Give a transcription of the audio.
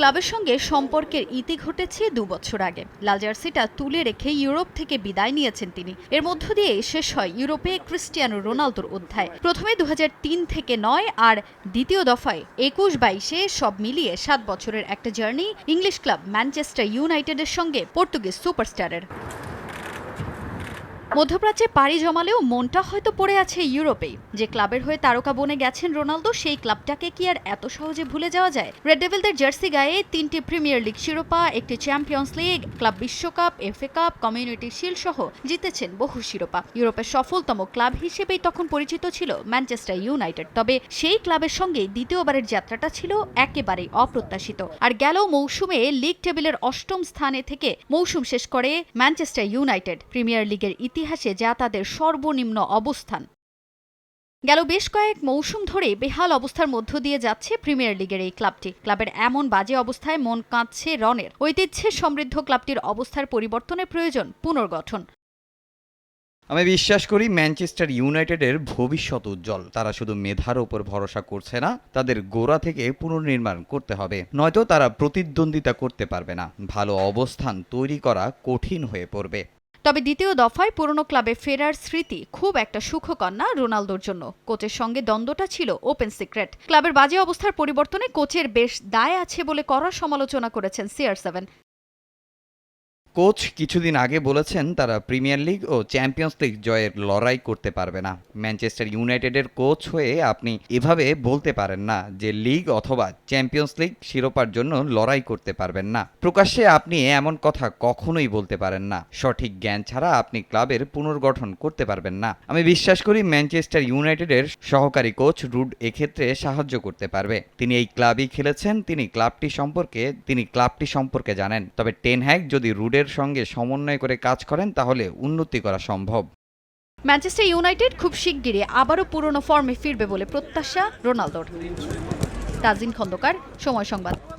ক্লাবের সঙ্গে সম্পর্কের ইতি ঘটেছে দু বছর আগে। লাল জার্সিটা তুলে রেখে ইউরোপ থেকে বিদায় নিয়েছেন তিনি। এর মধ্য দিয়ে শেষ হয় ইউরোপে ক্রিস্টিয়ানো রোনালদোর অধ্যায়। প্রথমে দু হাজার তিন থেকে নয় আর দ্বিতীয় দফায় একুশ বাইশে সব মিলিয়ে সাত বছরের একটা জার্নি ইংলিশ ক্লাব ম্যানচেস্টার ইউনাইটেডের সঙ্গে পর্তুগিজ সুপারস্টারের। মধ্যপ্রাচ্যে পাড়ি জমালেও মনটা হয়তো পড়ে আছে ইউরোপেই। যে ক্লাবের হয়ে তারকা বনে গেছেন রোনালদো, সেই ক্লাবটাকে কি আর এত সহজে ভুলে যাওয়া যায়? রেড ডেভিলদের জার্সি গায়ে তিনটি প্রিমিয়ার লিগ শিরোপা, একটি চ্যাম্পিয়ন্স লিগ ক্লাব বিশ্বকাপ এফএ কাপ কমিউনিটি শিল্ড সহ জিতেছেন বহু শিরোপা। ইউরোপের সফলতম ক্লাব হিসেবেই তখন পরিচিত ছিল ম্যানচেস্টার ইউনাইটেড তবে সেই ক্লাবের সঙ্গে দ্বিতীয়বারের যাত্রাটা ছিল একেবারেই অপ্রত্যাশিত। আর গেল মৌসুমে লিগ টেবিলের অষ্টম স্থানে থেকে মৌসুম শেষ করে ম্যানচেস্টার ইউনাইটেড প্রিমিয়ার লিগের ইতিহাসে যা তাদের সর্বনিম্ন অবস্থান। গেল বেশ কয়েক মৌসুম ধরে বেহাল অবস্থার মধ্য দিয়ে যাচ্ছে প্রিমিয়ার লিগের এই ক্লাবটি। ক্লাবের এমন বাজে অবস্থায় মন কাঁদছে রনের। ঐতিহ্যে সমৃদ্ধ ক্লাবটির অবস্থার পরিবর্তনের প্রয়োজন পুনর্গঠন। আমি বিশ্বাস করি ম্যানচেস্টার ইউনাইটেডের ভবিষ্যৎ উজ্জ্বল। তারা শুধু মেধার ওপর ভরসা করছে না, তাদের গোড়া থেকে পুনর্নির্মাণ করতে হবে। নয়তো তারা প্রতিদ্বন্দ্বিতা করতে পারবে না। ভালো অবস্থান তৈরি করা কঠিন হয়ে পড়বে। তবে দ্বিতীয় দফায় পুরনো ক্লাবে ফেরার স্মৃতি খুব একটা সুখকর না রোনালদোর জন্য। কোচের সঙ্গে দ্বন্দ্বটা ছিল ওপেন সিক্রেট। ক্লাবের বাজে অবস্থার পরিবর্তনে কোচের বেশ দায় আছে বলে কড়া সমালোচনা করেছেন সিআর সেভেন। কোচ কিছুদিন আগে বলেছেন তারা প্রিমিয়ার লিগ ও চ্যাম্পিয়ন্স লিগ জয়ের লড়াই করতে পারবে না। ম্যানচেস্টার ইউনাইটেডের কোচ হয়ে আপনি এভাবে বলতে পারেন না যে লিগ অথবা চ্যাম্পিয়ন্স লিগ শিরোপার জন্য লড়াই করতে পারবেন না। প্রকাশ্যে আপনি এমন কথা কখনোই বলতে পারেন না। সঠিক জ্ঞান ছাড়া আপনি ক্লাবের পুনর্গঠন করতে পারবেন না। আমি বিশ্বাস করি ম্যানচেস্টার ইউনাইটেডের সহকারী কোচ রুড এক্ষেত্রে সাহায্য করতে পারবে। তিনি এই ক্লাবই খেলেছেন, তিনি ক্লাবটি সম্পর্কে, তিনি ক্লাবটি সম্পর্কে জানেন। তবে টেন হ্যাগ যদি রুডের সঙ্গে সমন্বয় করে কাজ করেন, তাহলে উন্নতি করা সম্ভব। ম্যানচেস্টার ইউনাইটেড খুব শিগগিরই আবারও পুরনো ফর্মে ফিরবে বলে প্রত্যাশা রোনালদোর। তাজিন খন্দকার, সময় সংবাদ।